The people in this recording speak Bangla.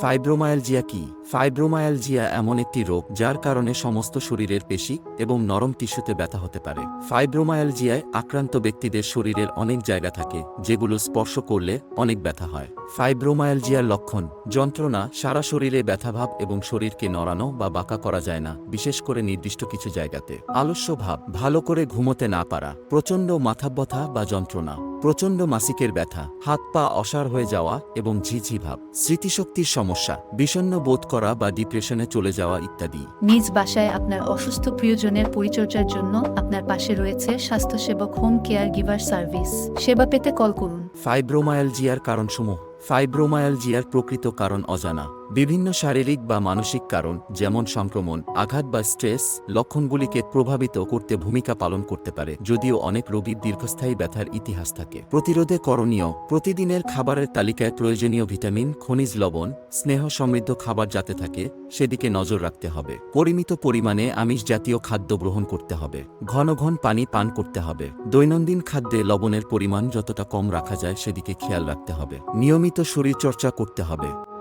ফাইব্রোমায়ালজিয়া কি? ফাইব্রোমায়ালজিয়া এমন একটি রোগ যার কারণে সমস্ত শরীরের পেশি এবং নরম টিস্যুতে ব্যথা হতে পারে। ফাইব্রোমায়ালজিয়ায় আক্রান্ত ব্যক্তিদের শরীরের অনেক জায়গা থাকে, যেগুলো স্পর্শ করলে অনেক ব্যথা হয়। ফাইব্রোমায়ালজিয়ার লক্ষণ, যন্ত্রণা, সারা শরীরে ব্যথাভাব এবং শরীরকে নড়ানো বা বাঁকা করা যায় না, বিশেষ করে নির্দিষ্ট কিছু জায়গাতে। আলস্য ভাব, ভালো করে ঘুমোতে না পারা, প্রচণ্ড মাথা ব্যথা বা যন্ত্রণা। প্রচণ্ড মাসিকের ব্যথা হাত পা অসার হয়ে যাওয়া এবং ঝিঝি ভাব স্মৃতিশক্তির সমস্যা বিষণ্ণ বোধ করা বা ডিপ্রেশনে চলে যাওয়া ইত্যাদি। নিজ বাসায় আপনার অসুস্থ প্রিয়জনের পরিচর্যার জন্য আপনার পাশে রয়েছে স্বাস্থ্যসেবক হোম কেয়ার গিভার সার্ভিস। সেবা পেতে কল করুন। ফাইব্রোমায়ালজিয়ার কারণসমূহ ফাইব্রোমায়ালজিয়ার প্রকৃত কারণ অজানা। বিভিন্ন শারীরিক বা মানসিক কারণ, যেমন সংক্রমণ, আঘাত বা স্ট্রেস, লক্ষণগুলিকে প্রভাবিত করতে ভূমিকা পালন করতে পারে, যদিও অনেক রোগীর দীর্ঘস্থায়ী ব্যথার ইতিহাস থাকে। প্রতিরোধে করণীয়, প্রতিদিনের খাবারের তালিকায় প্রয়োজনীয় ভিটামিন, খনিজ লবণ, স্নেহ সমৃদ্ধ খাবার যাতে থাকে, সেদিকে নজর রাখতে হবে। পরিমিত পরিমাণে আমিষ জাতীয় খাদ্য গ্রহণ করতে হবে। ঘন ঘন পানি পান করতে হবে। দৈনন্দিন খাদ্যে লবণের পরিমাণ যতটা কম রাখা যায়, সেদিকে খেয়াল রাখতে হবে। নিয়মিত শরীরচর্চা করতে হবে।